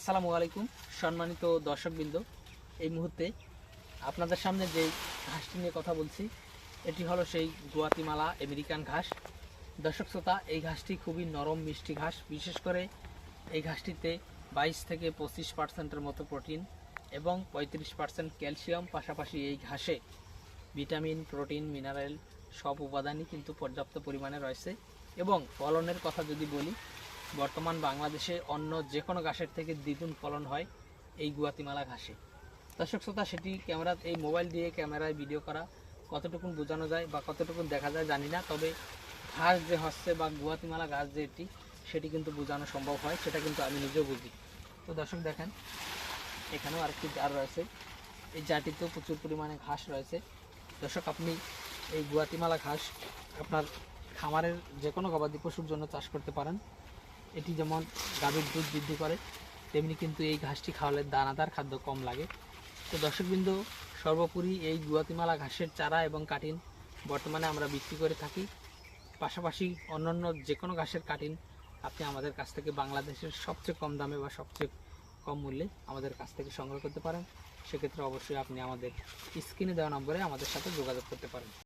আসসালামু আলাইকুম, সম্মানিত দর্শকবৃন্দ। এই মুহূর্তে আপনাদের সামনে যে ঘাসটি নিয়ে কথা বলছি, এটি হলো সেই গুয়াতিমালা আমেরিকান ঘাস। দর্শক শ্রোতা, এই ঘাসটি খুবই নরম মিষ্টি ঘাস। বিশেষ করে এই ঘাসটিতে বাইশ থেকে পঁচিশ পার্সেন্টের মতো প্রোটিন এবং পঁয়ত্রিশ পার্সেন্ট ক্যালসিয়াম। পাশাপাশি এই ঘাসে ভিটামিন, প্রোটিন, মিনারেল সব উপাদানই কিন্তু পর্যাপ্ত পরিমাণে রয়েছে। এবং ফলনের কথা যদি বলি বর্তমান বাংলাদেশে অন্য যে কোনো ঘাসের থেকে দ্বিগুণ ফলন হয় এই গুয়াতিমালা ঘাসে। দর্শক শ্রোতা, সেটি ক্যামেরা, এই মোবাইল দিয়ে ক্যামেরায় ভিডিও করা কতটুকুন বোঝানো যায় বা কতটুকুন দেখা যায় জানি না, তবে ঘাস যে হচ্ছে বা গুয়াতিমালা ঘাস যে এটি, সেটি কিন্তু বোঝানো সম্ভব হয়, সেটা কিন্তু আমি নিজেও বুঝি। তো দর্শক দেখেন, এখানেও আরেকটি জার রয়েছে। এই জারটিতেও প্রচুর পরিমাণে ঘাস রয়েছে। দর্শক, আপনি এই গুয়াতিমালা ঘাস আপনার খামারের যে কোনো গবাদি পশুর জন্য চাষ করতে পারেন। এটি যেমন গাভীর দুধ বৃদ্ধি করে, তেমনি কিন্তু এই ঘাসটি খাওয়ালে দানাদার খাদ্য কম লাগে। তো দর্শকবৃন্দ, সর্বোপরি এই গুয়াতিমালা ঘাসের চারা এবং কাটিন বর্তমানে আমরা বিক্রি করে থাকি। পাশাপাশি অন্যান্য যে কোনো ঘাসের কাটিন আপনি আমাদের কাছ থেকে বাংলাদেশের সবচেয়ে কম দামে বা সবচেয়ে কম মূল্যে আমাদের কাছ থেকে সংগ্রহ করতে পারেন। সেক্ষেত্রে অবশ্যই আপনি আমাদের স্ক্রিনে দেওয়া নম্বরে আমাদের সাথে যোগাযোগ করতে পারেন।